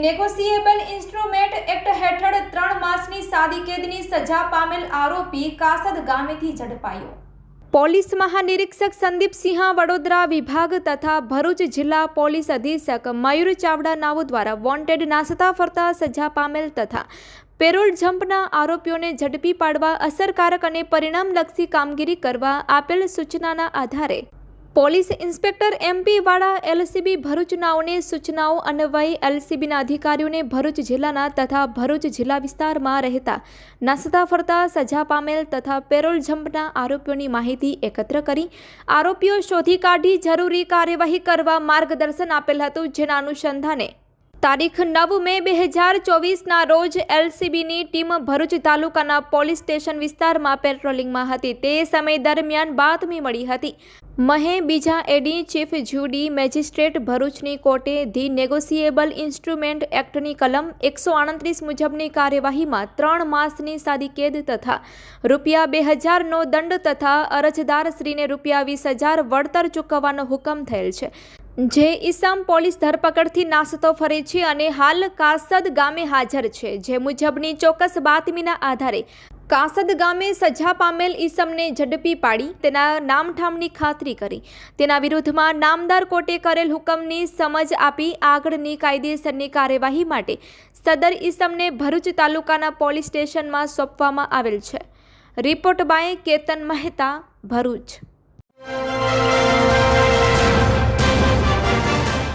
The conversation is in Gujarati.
નેગોશિયેબલ ઇન્સ્ટ્રુમેન્ટ એક્ટ હેઠળ ત્રણ માસની સાદી કેદની સજા પામેલ આરોપી કાસદ ગામેથી ઝડપાયો. પોલીસ મહાનિરીક્ષક સંદીપસિંહ વડોદરા વિભાગ તથા ભરૂચ જિલ્લા પોલીસ અધિક્ષક મયુર ચાવડા નાઓ દ્વારા વોન્ટેડ નાસતા ફરતા સજા પામેલ તથા પેરોલ જમ્પના આરોપીઓને ઝડપી પાડવા અસરકારક અને પરિણામલક્ષી કામગીરી કરવા આપેલ સૂચનાના આધારે police inspector M P LCB Bharuch નાઓને સૂચનાઓ અન્વયે એલસીબીના અધિકારીઓને ભરૂચ જિલ્લાના તથા ભરૂચ જિલ્લા વિસ્તારમાં રહેતા નાસતા ફરતા સજા પામેલ તથા પેરોલ જમ્પના આરોપીઓની માહિતી એકત્ર કરી આરોપીઓ શોધી કાઢી જરૂરી કાર્યવાહી કરવા માર્ગદર્શન આપેલ હતું, જેના અનુસંધાને તારીખ નવ મે બે હજાર ચોવીસના રોજ એલસીબીની ટીમ ભરૂચ તાલુકાના પોલીસ સ્ટેશન વિસ્તારમાં પેટ્રોલિંગમાં હતી. તે સમય દરમિયાન બાતમી મળી હતી. મહે બીજા એડી ચીફ જ્યુડી મેજિસ્ટ્રેટ ભરૂચની કોર્ટે ધી નેગોસિએબલ ઇન્સ્ટ્રુમેન્ટ એક્ટની કલમ એકસો આડત્રીસ મુજબની કાર્યવાહીમાં ત્રણ માસની સાદી કેદ તથા રૂપિયા બે હજારનો દંડ તથા અરજદારશ્રીને રૂપિયા વીસ હજાર વળતર ચૂકવવાનો હુકમ થયેલ છે. જે ઈસામ પોલીસ ધરપકડથી નાસતો ફરે છે અને હાલ કાસદ ગામે હાજર છે. જે મુજબની ચોક્કસ બાતમીના આધારે કાસદ ગામે સજા પામેલ ઈસમને ઝડપી પાડી, તેના નામઠામની ખાતરી કરી. તેના વિરુદ્ધમાં નામદાર કોર્ટે કરેલ હુકમની સમજ આપી આગળની કાયદેસરની કાર્યવાહી માટે સદર ઈસમને ભરૂચ તાલુકાના પોલીસ સ્ટેશનમાં સોંપવામાં આવેલ છે. Report by Ketan Mehta, Bharuch.